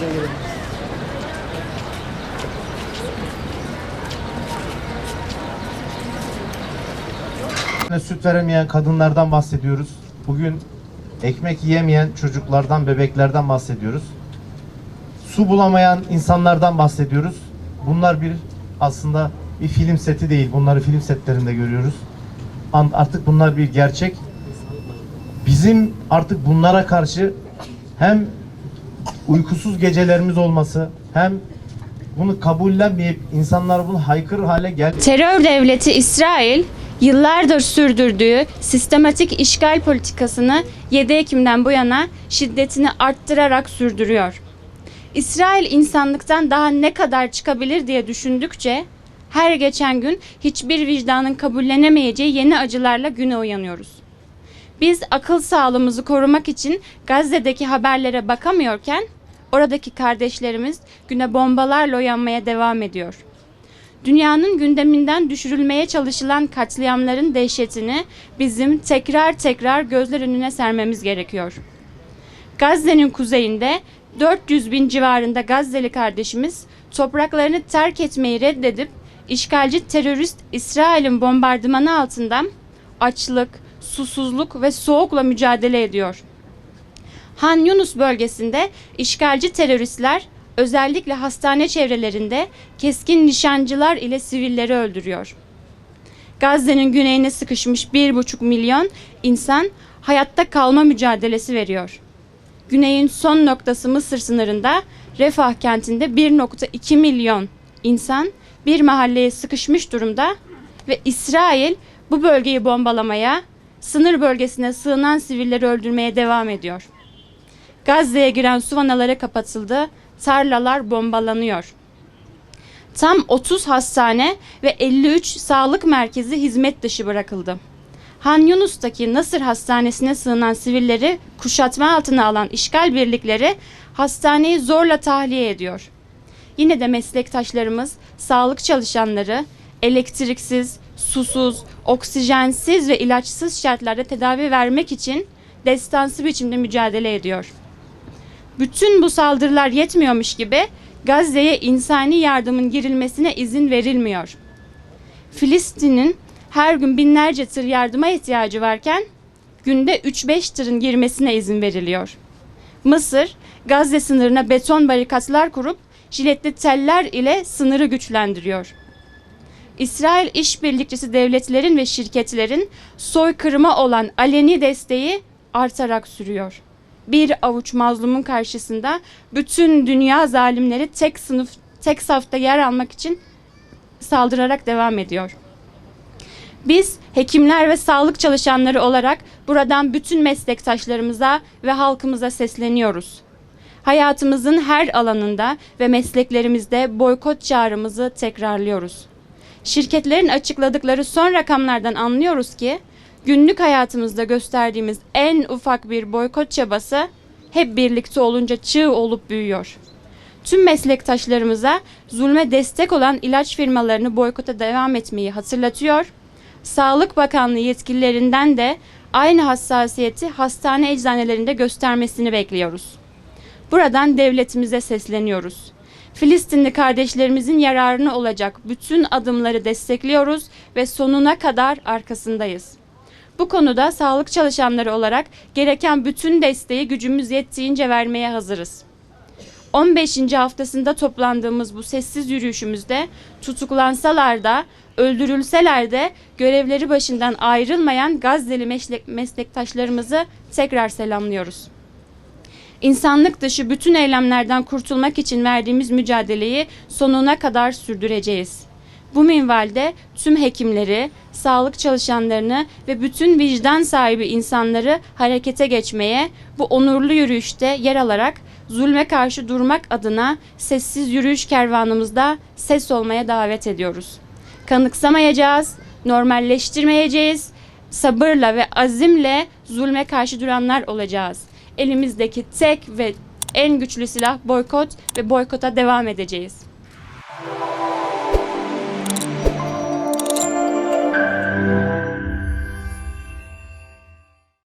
gelelim. Süt veremeyen kadınlardan bahsediyoruz. Bugün ekmek yiyemeyen çocuklardan, bebeklerden bahsediyoruz. Su bulamayan insanlardan bahsediyoruz. Bunlar bir aslında bir film seti değil. Bunları film setlerinde görüyoruz. Artık bunlar bir gerçek. Bizim artık bunlara karşı hem uykusuz gecelerimiz olması hem bunu kabullenmeyip insanlar bunu haykırır hale gel Terör devleti İsrail yıllardır sürdürdüğü sistematik işgal politikasını 7 Ekim'den bu yana şiddetini arttırarak sürdürüyor. İsrail insanlıktan daha ne kadar çıkabilir diye düşündükçe her geçen gün hiçbir vicdanın kabullenemeyeceği yeni acılarla güne uyanıyoruz. Biz akıl sağlığımızı korumak için Gazze'deki haberlere bakamıyorken oradaki kardeşlerimiz güne bombalarla uyanmaya devam ediyor dünyanın gündeminden düşürülmeye çalışılan katliamların dehşetini bizim tekrar tekrar gözler önüne sermemiz gerekiyor. Gazze'nin kuzeyinde 400 bin civarında Gazze'li kardeşimiz topraklarını terk etmeyi reddedip işgalci terörist İsrail'in bombardımanı altında açlık, susuzluk ve soğukla mücadele ediyor. Han Yunus bölgesinde işgalci teröristler özellikle hastane çevrelerinde keskin nişancılar ile sivilleri öldürüyor. Gazze'nin güneyine sıkışmış 1,5 milyon insan hayatta kalma mücadelesi veriyor. Güneyin son noktası Mısır sınırında Refah kentinde 1.2 milyon insan bir mahalleye sıkışmış durumda ve İsrail bu bölgeyi bombalamaya, sınır bölgesine sığınan sivilleri öldürmeye devam ediyor. Gazze'ye giren su vanaları kapatıldı, tarlalar bombalanıyor. Tam 30 hastane ve 53 sağlık merkezi hizmet dışı bırakıldı. Han Yunus'taki Nasır Hastanesi'ne sığınan sivilleri kuşatma altına alan işgal birlikleri hastaneyi zorla tahliye ediyor. Yine de meslektaşlarımız sağlık çalışanları elektriksiz, susuz, oksijensiz ve ilaçsız şartlarda tedavi vermek için destansı biçimde mücadele ediyor. Bütün bu saldırılar yetmiyormuş gibi Gazze'ye insani yardımın girilmesine izin verilmiyor. Filistin'in her gün binlerce tır yardıma ihtiyacı varken günde 3-5 tırın girmesine izin veriliyor. Mısır, Gazze sınırına beton barikatlar kurup jiletli teller ile sınırı güçlendiriyor. İsrail işbirlikçisi devletlerin ve şirketlerin soykırıma olan aleni desteği artarak sürüyor. Bir avuç mazlumun karşısında bütün dünya zalimleri tek sınıf, tek safta yer almak için saldırarak devam ediyor. Biz hekimler ve sağlık çalışanları olarak buradan bütün meslektaşlarımıza ve halkımıza sesleniyoruz. Hayatımızın her alanında ve mesleklerimizde boykot çağrımızı tekrarlıyoruz. Şirketlerin açıkladıkları son rakamlardan anlıyoruz ki günlük hayatımızda gösterdiğimiz en ufak bir boykot çabası hep birlikte olunca çığ olup büyüyor. Tüm meslektaşlarımıza zulme destek olan ilaç firmalarını boykota devam etmeyi hatırlatıyor. Sağlık Bakanlığı yetkililerinden de aynı hassasiyeti hastane eczanelerinde göstermesini bekliyoruz. Buradan devletimize sesleniyoruz. Filistinli kardeşlerimizin yararına olacak bütün adımları destekliyoruz ve sonuna kadar arkasındayız. Bu konuda sağlık çalışanları olarak gereken bütün desteği gücümüz yettiğince vermeye hazırız. 15. haftasında toplandığımız bu sessiz yürüyüşümüzde tutuklansalar da öldürülseler de görevleri başından ayrılmayan Gazze'li meslek, meslektaşlarımızı tekrar selamlıyoruz. İnsanlık dışı bütün eylemlerden kurtulmak için verdiğimiz mücadeleyi sonuna kadar sürdüreceğiz. Bu minvalde tüm hekimleri, sağlık çalışanlarını ve bütün vicdan sahibi insanları harekete geçmeye, bu onurlu yürüyüşte yer alarak zulme karşı durmak adına sessiz yürüyüş kervanımızda ses olmaya davet ediyoruz. Kanıksamayacağız, normalleştirmeyeceğiz, sabırla ve azimle zulme karşı duranlar olacağız. Elimizdeki tek ve en güçlü silah boykot ve boykota devam edeceğiz.